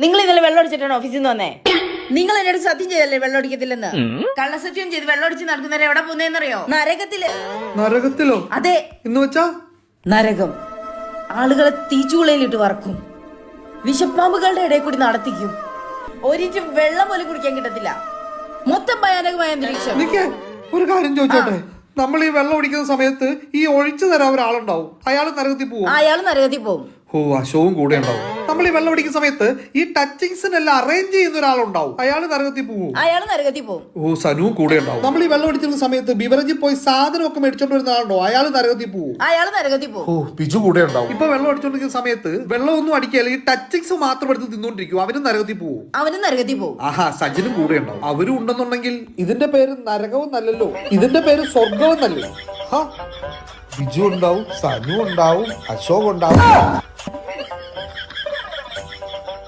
നിങ്ങൾ ഇന്നലെ വെള്ളം അടിച്ചിട്ടാണ് ഓഫീസിൽ നിന്ന് വന്നേ? നിങ്ങൾ എന്നോട് സത്യം ചെയ്തല്ലേ വെള്ളം അടിക്കത്തില്ലെന്ന്? കള്ളസത്യം ചെയ്ത് വെള്ളം അടിച്ച് നടക്കുന്നവരെ എവിടെ പോകുന്നതെന്നറിയോ നരകത്തിൽ. നരകത്തിലോ? അതെ. എന്ന് വെച്ചാ? നരകം. ആളുകളെ തീച്ചുളയിലിട്ട് വറക്കും. വിഷപ്പാമ്പുകളുടെ ഇടയിൽ കൂടി നടത്തിക്കും. ഒരിഞ്ച് വെള്ളം പോലും കുടിക്കാൻ കിട്ടത്തില്ല. മൊത്തം ഭയാനകമായ അന്തരീക്ഷം. ഒരു കാര്യം ചോദിച്ചോട്ടെ? നമ്മൾ ഈ വെള്ളം ഒടിക്കുന്ന സമയത്ത് ഈ ഒഴിച്ചു തരാൻ ഒരാളുണ്ടാവും. അയാൾ നരകത്തിൽ പോവും. അയാൾ നരകത്തിൽ പോകും ഓ അശോവും കൂടെ ഉണ്ടാവും. നമ്മൾ ഈ വെള്ളം അടിക്കുന്ന സമയത്ത് ഈ ടച്ചിങ്സിനെല്ലാം അറേഞ്ച് ചെയ്യുന്ന ഒരാളുണ്ടാവും. അയാൾ നരകത്തിൽ പോകും അയാൾ നരകത്തിൽ പോകും ഓ സനുവും കൂടെ ഉണ്ടാവും. നമ്മൾ ഈ വെള്ളം അടിച്ചിരുന്ന സമയത്ത് ബിവറേജിൽ പോയി സാധനമൊക്കെ മേടിച്ചോണ്ട് വരുന്ന ആളുണ്ടോ? അയാൾ നരകത്തിൽ പോകും അയാൾ നരകത്തിൽ പോകും ഓ ബിജു കൂടെ ഉണ്ടാവും. ഇപ്പൊ വെള്ളം അടിച്ചോണ്ടിരിക്കുന്ന സമയത്ത് വെള്ളം ഒന്നും അടിക്കുകയല്ല ഈ ടച്ചിങ്സ് മാത്രം എടുത്ത് തിന്നോണ്ടിരിക്കും. അവനും നരകത്തിൽ പോകും അവനും നരകത്തിൽ പോകും ആഹാ സജിനും കൂടെ ഉണ്ടാവും. അവരും ഉണ്ടെന്നുണ്ടെങ്കിൽ ഇതിന്റെ പേര് നരകവും നല്ലല്ലോ. ഇതിന്റെ പേര് സ്വർഗവും നല്ലല്ലോ. ബിജു ഉണ്ടാവും സനു ഉണ്ടാവും അശോക് ഉണ്ടാവും.